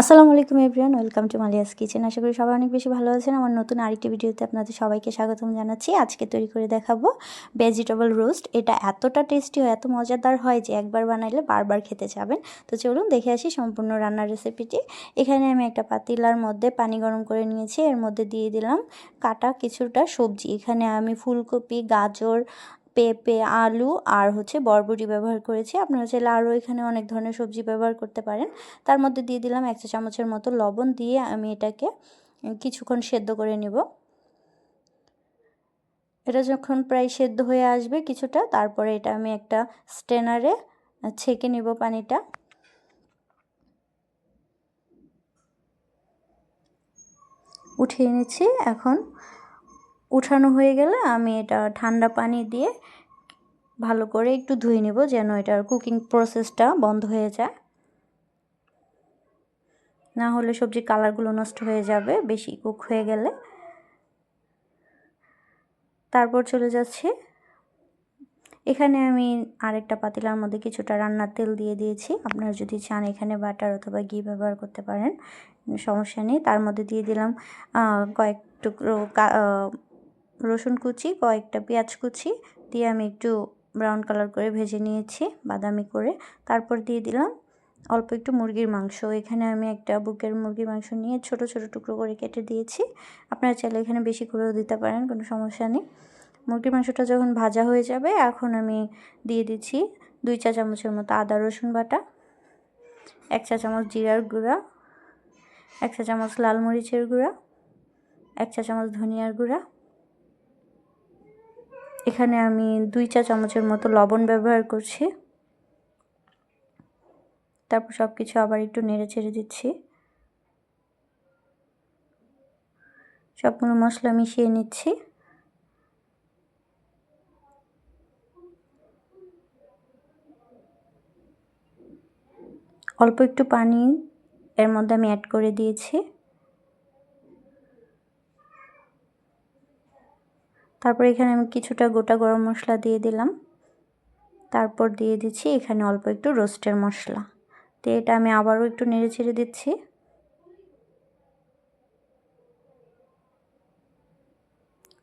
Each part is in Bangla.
আসসালামু আলাইকুম এভরিওয়ান, ওয়েলকাম টু মালিয়াস কিচেন। আশা করি সবাই অনেক বেশি ভালো আছেন। আমার নতুন আরেকটি ভিডিওতে আপনাদের সবাইকে স্বাগতম জানাচ্ছি। আজকে তৈরি করে দেখাবো ভেজিটেবল রোস্ট এটা এতটা টেস্টি হয় এত মজাদার হয় যে একবার বানাইলে বারবার খেতে যাবেন তো চলুন দেখে আসি সম্পূর্ণ রান্নার রেসিপিটি এখানে আমি একটা পাতিলার মধ্যে পানি গরম করে নিয়েছি। এর মধ্যে দিয়ে দিলাম কাটা কিছুটা সবজি। এখানে আমি ফুলকপি, গাজর পেঁপে, আলু আর হচ্ছে বরবটি ব্যবহার করেছি। আপনারা চাইলে আরও এখানে অনেক ধরনের সবজি ব্যবহার করতে পারেন। তার মধ্যে দিয়ে দিলাম এক চা চামচের মতো লবণ দিয়ে আমি এটাকে কিছুক্ষণ সেদ্ধ করে নেব। এটা যখন প্রায় সেদ্ধ হয়ে আসবে কিছুটা, তারপরে এটা আমি একটা স্টেনারে ছেঁকে নেব পানিটা। উঠিয়ে নিচ্ছি। এখন উঠানো হয়ে গেলে আমি এটা ঠান্ডা পানি দিয়ে ভালো করে একটু ধুয়ে নেব যেন এটার কুকিং প্রসেসটা বন্ধ হয়ে যায়। না হলে সবজির কালারগুলো নষ্ট হয়ে যাবে, বেশি কুক হয়ে গেলে। তারপর চলে যাচ্ছে। এখানে আমি আরেকটা পাতিলার মধ্যে কিছুটা রান্নার তেল দিয়ে দিয়েছি। আপনারা যদি চান এখানে বাটার অথবা ঘি ব্যবহার করতে পারেন, সমস্যা নেই। তার মধ্যে দিয়ে দিলাম কয়েক টুকরো রসুন কুচি, কয়েকটা পেঁয়াজ কুচি দিয়ে আমি একটু ব্রাউন কালার করে ভেজে নিয়েছি, বাদামি করে। তারপর দিয়ে দিলাম অল্প একটু মুরগির মাংস। এখানে আমি একটা বুকের মুরগির মাংস নিয়ে ছোট ছোট টুকরো করে কেটে দিয়েছি। আপনারা চাইলে এখানে বেশি করেও দিতে পারেন, কোনো সমস্যা নেই। মুরগির মাংসটা যখন ভাজা হয়ে যাবে, এখন আমি দিয়ে দিচ্ছি দুই চা চামচের মতো আদা, রসুন বাটা, এক চা চামচ জিরার গুঁড়া, এক চা চামচ লাল মরিচের গুঁড়া, এক চা চামচ ধনিয়ার গুঁড়া এখানে আমি দুই চা চামচের মতো লবণ ব্যবহার করছি। তারপর সব কিছু আবার একটু নেড়ে ছেড়ে দিচ্ছি। সবগুলো মশলা মিশিয়ে নিচ্ছি। অল্প একটু পানি এর মধ্যে আমি অ্যাড করে দিয়েছি। তারপর এখানে আমি কিছুটা গোটা গরম মশলা দিয়ে দিলাম। তারপর দিয়ে দিচ্ছি এখানে অল্প একটু রোস্টের মশলা। তো এটা আমি আবারও একটু নেড়ে ছেড়ে দিচ্ছি।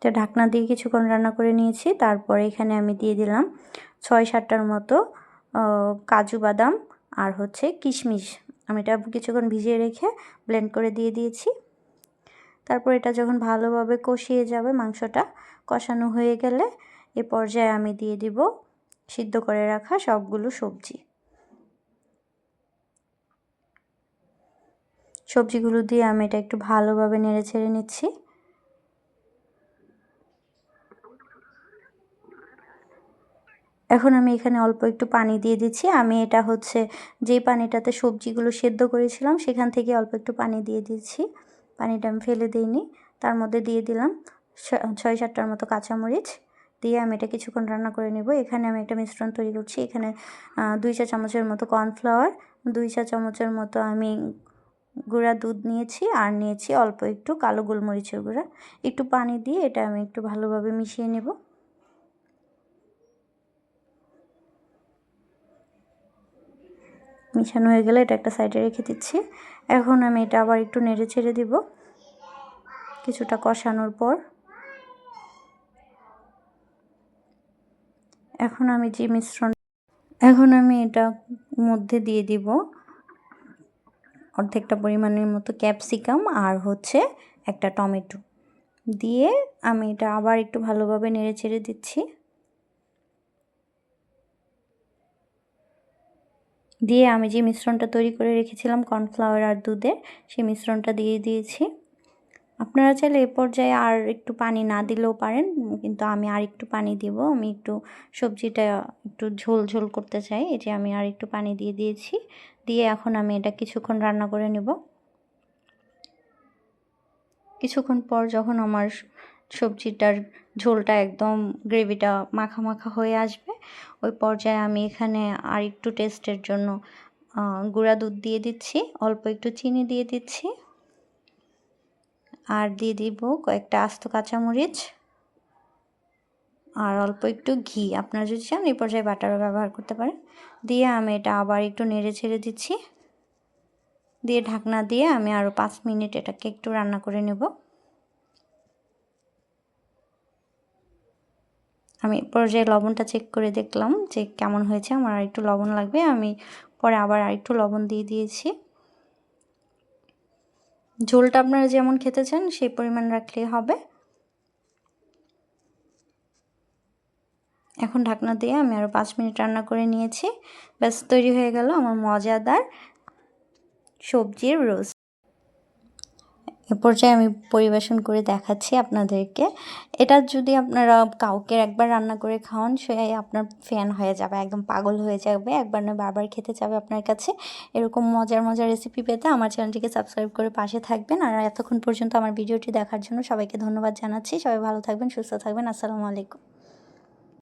তো ঢাকনা দিয়ে কিছুক্ষণ রান্না করে নিয়েছি। তারপরে এখানে আমি দিয়ে দিলাম ছয় সাতটার মতো কাজু বাদাম আর হচ্ছে কিশমিশ। আমি এটা কিছুক্ষণ ভিজিয়ে রেখে ব্লেন্ড করে দিয়ে দিয়েছি। তারপর এটা যখন ভালোভাবে কষিয়ে যাবে, মাংসটা কষানো হয়ে গেলে এ পর্যায়ে আমি দিয়ে দিব সিদ্ধ করে রাখা সবগুলো সবজি। সবজিগুলো দিয়ে আমি এটা একটু ভালোভাবে নেড়ে ছেড়ে নিচ্ছি। এখন আমি এখানে অল্প একটু পানি দিয়ে দিচ্ছি। আমি এটা হচ্ছে যেই পানিটাতে সবজিগুলো সেদ্ধ করেছিলাম, সেখান থেকে অল্প একটু পানি দিয়ে দিচ্ছি। পানিটা আমি ফেলে দিইনি। তার মধ্যে দিয়ে দিলাম ছয় সাতটার মতো কাঁচামরিচ। দিয়ে আমি এটা কিছুক্ষণ রান্না করে নেব। এখানে আমি একটা মিশ্রণ তৈরি করছি। এখানে দুই চা চামচের মতো কর্নফ্লাওয়ার, দুই চা চামচের মতো আমি গুঁড়া দুধ নিয়েছি আর নিয়েছি অল্প একটু কালো গোলমরিচের গুঁড়া। একটু পানি দিয়ে এটা আমি একটু ভালোভাবে মিশিয়ে নেব। মিশানো হয়ে গেলে এটা একটা সাইডে রেখে দিচ্ছি। এখন আমি এটা আবার একটু নেড়ে ছেড়ে দিব। কিছুটা কষানোর পর। এখন আমি যে মিশ্রণ এখন আমি এটা মধ্যে দিয়ে দিব। অর্ধেকটা পরিমাণের মতো ক্যাপসিকাম আর হচ্ছে একটা টমেটো। দিয়ে আমি এটা আবার একটু ভালোভাবে নেড়ে ছেড়ে দিচ্ছি। দিয়ে আমি যে মিশ্রণটা তৈরি করে রেখেছিলাম কর্নফ্লাওয়ার আর দুধের, সেই মিশ্রণটা দিয়ে দিয়েছি। আপনারা চাইলে এ পর্যায়ে আর একটু পানি না দিলেও পারেন, কিন্তু আমি আর একটু পানি দিব। আমি একটু সবজিটা একটু ঝোল ঝোল করতে চাই যে আমি আর একটু পানি দিয়ে দিয়েছি। দিয়ে এখন আমি এটা কিছুক্ষণ রান্না করে নেব। কিছুক্ষণ পর যখন আমার সবজিটার ঝোলটা একদম গ্রেভিটা মাখা মাখা হয়ে আসবে। ওই পর্যায়ে আমি এখানে আর একটু টেস্টের জন্য গুঁড়া দুধ দিয়ে দিচ্ছি, অল্প একটু চিনি দিয়ে দিচ্ছি। আর দিয়ে দিব কয়েকটা আস্ত কাঁচামরিচ। আর অল্প একটু ঘি, আপনারা যদি চান এই পর্যায়ে বাটারও ব্যবহার করতে পারেন। দিয়ে আমি এটা আবার একটু নেড়ে ছেড়ে দিচ্ছি। দিয়ে ঢাকনা দিয়ে আমি আরও পাঁচ মিনিট এটাকে একটু রান্না করে নেব। আমি পর্যায়ে লবণটা চেক করে দেখলাম যে কেমন হয়েছে, আমার আর একটু লবণ লাগবে, আমি পরে আবার আর একটু লবণ দিয়ে দিয়েছি। ঝোলটা আপনারা যেমন খেতে চান, সেই পরিমাণ রাখলেই হবে। এখন ঢাকনা দিয়ে আমি আরও পাঁচ মিনিট রান্না করে নিয়েছি। ব্যাস, তৈরি হয়ে গেল আমার মজাদার সবজির রোস্ট এ পর্যায়ে আমি পরিবেশন করে দেখাচ্ছি আপনাদেরকে। এটা যদি আপনারা কাউকে একবার রান্না করে খাওয়ান, সে আপনার ফ্যান হয়ে যাবে, একদম পাগল হয়ে যাবে, একবার না বারবার খেতে যাবে আপনার কাছে। এরকম মজার মজার রেসিপি পেতে আমার চ্যানেলটিকে সাবস্ক্রাইব করে পাশে থাকবেন। আর এতক্ষণ পর্যন্ত আমার ভিডিওটি দেখার জন্য সবাইকে ধন্যবাদ জানাচ্ছি। সবাই ভালো থাকবেন, সুস্থ থাকবেন। আসসালামু আলাইকুম।